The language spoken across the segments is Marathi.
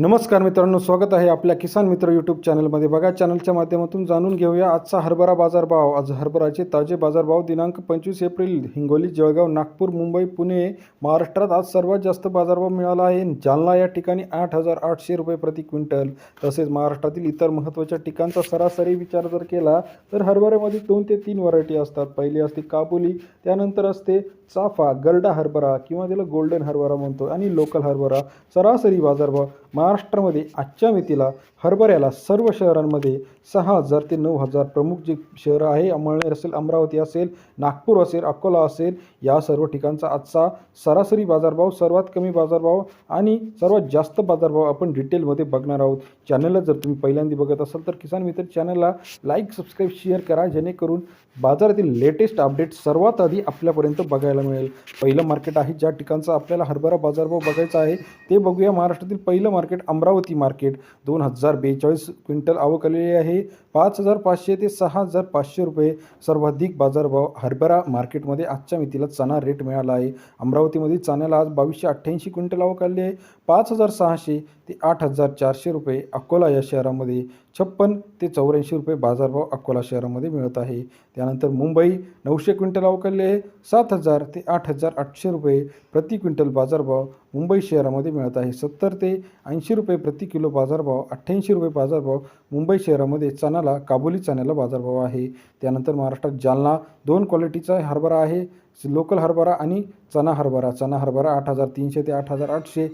नमस्कार मित्रांनो स्वागत आहे आपल्या किसान मित्र यूट्यूब चॅनलमध्ये बघा चॅनलच्या माध्यमातून जाणून घेऊया आजचा हरभरा बाजारभाव. आज हरभराचे ताजे बाजारभाव दिनांक पंचवीस एप्रिल हिंगोली जळगाव नागपूर मुंबई पुणे महाराष्ट्रात आज सर्वात जास्त बाजारभाव मिळाला आहे. जालना या ठिकाणी आठ हजार आठशे रुपये प्रति क्विंटल. तसेच महाराष्ट्रातील इतर महत्त्वाच्या ठिकाणचा सरासरी विचार जर केला तर हरभऱ्यामध्ये दोन ते तीन व्हरायटी असतात. पहिली असते काबुली त्यानंतर असते चाफा गरडा हरभरा किंवा त्याला गोल्डन हरभरा म्हणतो आणि लोकल हरभरा. सरासरी बाजारभाव. महाराष्ट्रामध्ये आजच्या मितीला हरभऱ्याला सर्व शहरांमध्ये सहा हजार ते नऊ हजार प्रमुख जे शहरं आहे अमळनेर असेल अमरावती असेल नागपूर असेल अकोला असेल या सर्व ठिकाणचा आजचा सरासरी बाजारभाव सर्वात कमी बाजारभाव आणि सर्वात जास्त बाजारभाव आपण डिटेलमध्ये बघणार आहोत. चॅनलला जर तुम्ही पहिल्यांदा बघत असाल तर किसान मित्र चॅनलला लाईक सबस्क्राईब शेअर करा जेणेकरून बाजारातील लेटेस्ट अपडेट सर्वात आधी आपल्यापर्यंत बघायला मिळेल. पहिलं मार्केट आहे ज्या ठिकाणचा आपल्याला हरभरा बाजारभाव बघायचा आहे ते बघूया महाराष्ट्रातील पहिलं मार्केट मार्केट अमरावती मार्केट. दोन हजार बेचाळीस क्विंटल आवक आलेली आहे. पाच हजार पाचशे ते सहा हजार पाचशे रुपये सर्वाधिक बाजारभाव हरभरा मार्केटमध्ये आजच्या मितीला चणा रेट मिळाला आहे. अमरावतीमध्ये चण्याला आज बावीसशे अठ्ठ्याऐंशी क्विंटल आवक आली आहे. पाच हजार सहाशे ते आठ हजार चारशे रुपये अकोला या शहरामध्ये छप्पन ते चौऱ्याऐंशी रुपये बाजारभाव अकोला शहरामध्ये मिळत आहे. त्यानंतर मुंबई नऊशे क्विंटल अवकाळले आहे. सात हजार ते आठ हजार आठशे रुपये प्रति क्विंटल बाजारभाव मुंबई शहरामध्ये मिळत आहे. सत्तर ते ऐंशी रुपये प्रति किलो बाजारभाव अठ्ठ्याऐंशी रुपये बाजारभाव मुंबई शहरामध्ये चणाला काबुली चण्याला बाजारभाव आहे. त्यानंतर महाराष्ट्रात जालना दोन क्वालिटीचा हरभरा आहे. लोकल हरभरा आणि चणा हरभरा. चणा हरभरा आठ हजार तीनशे ते आठ हजार आठशे.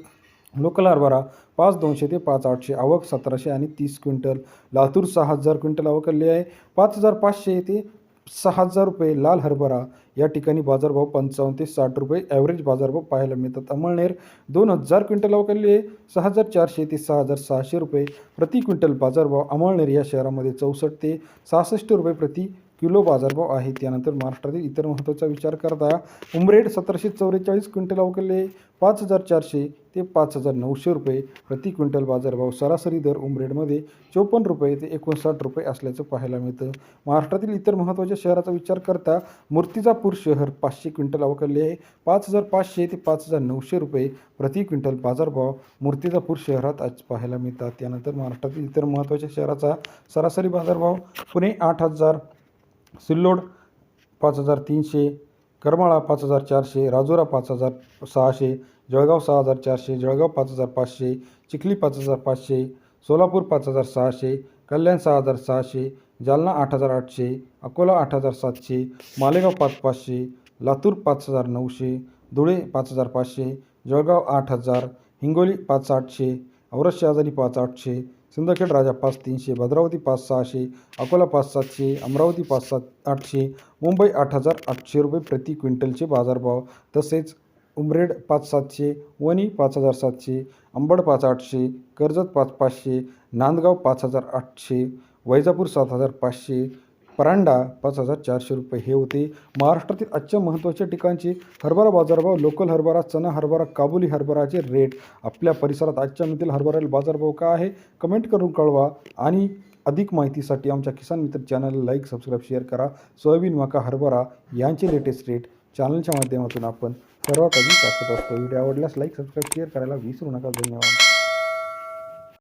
लोकल हरभरा पाच दोनशे ते पाच आठशे आवक सतराशे आणि तीस क्विंटल. लातूर सहा हजार क्विंटल आवक आली आहे. पाच हजार पाचशे ते सहा हजार रुपये लाल हरभरा. या ठिकाणी बाजारभाव पंचावन्न ते साठ रुपये ॲव्हरेज बाजारभाव पाहायला मिळतात. अमळनेर दोन हजार क्विंटल आवक आली आहे. सहा हजार चारशे ते सहा हजार सहाशे रुपये प्रति क्विंटल बाजारभाव अमळनेर या शहरामध्ये चौसष्ट ते सहासष्ट रुपये प्रति किलो बाजारभाव आहे त्यानंतर महाराष्ट्रातील इतर महत्त्वाचा विचार करता उमरेड सतराशे चौवेचाळीस क्विंटल अवकले पाच हजार चारशे ते पाच हजार नऊशे रुपये. प्रति क्विंटल बाजारभाव सरासरी दर उमरेडमध्ये चोपन्न रुपये ते एकोणसाठ रुपये असल्याचं पाहायला मिळतं. महाराष्ट्रातील इतर महत्त्वाच्या शहराचा विचार करता मूर्तिजापूर शहर पाचशे क्विंटल अवकले आहे. पाच हजार पाचशे ते पाच हजार नऊशे रुपये प्रति क्विंटल बाजारभाव मूर्तिजापूर शहरात आज पाहायला मिळतात. त्यानंतर महाराष्ट्रातील इतर महत्त्वाच्या शहराचा सरासरी बाजारभाव पुणे आठ हजार सिल्लोड पाच हजार तीनशे करमाळा पाच हजार चारशे राजुरा पाच हजार सहाशे जळगाव सहा हजार चारशे जळगाव पाच हजार पाचशे चिखली पाच हजार पाचशे सोलापूर पाच हजार सहाशे कल्याण सहा हजार सहाशे जालना आठ हजार आठशे अकोला आठ हजार सातशे मालेगाव पाच पाचशे लातूर पाच हजार नऊशे धुळे पाच हजार पाचशे जळगाव आठ हजार हिंगोली पाच आठशे औरत शहाजारी पाच आठशे सिंदखेड राजा पाच तीनशे भद्रावती पाच सहाशे अकोला पाच सातशे अमरावती पाच सात आठशे मुंबई आठ हजार आठशे रुपये प्रति क्विंटलचे बाजारभाव. तसेच उमरेड पाच सातशे वणी पाच हजार सातशे अंबड पाच आठशे कर्जत पाच पाचशे नांदगाव पाच हजार आठशे वैजापूर सात हजार पाचशे परांडा पाच हजार चारशे रुपये हे होते. महाराष्ट्रातील आजच्या महत्त्वाच्या ठिकाणचे हरभरा बाजारभाव लोकल हरभरा चना हरभरा काबुली हरभराचे रेट आपल्या परिसरात आजच्या मितीला हरभऱ्याला बाजारभाव काय आहे? कमेंट करून कळवा आणि अधिक माहितीसाठी आमच्या किसान मित्र चॅनलला लाईक सबस्क्राईब शेअर करा. सोयाबीन मका हरभरा यांचे लेटेस्ट रेट चॅनलच्या माध्यमातून आपण सर्वात आधी टाकत असतो. व्हिडिओ आवडल्यास लाईक सबस्क्राईब शेअर करायला विसरू नका. धन्यवाद.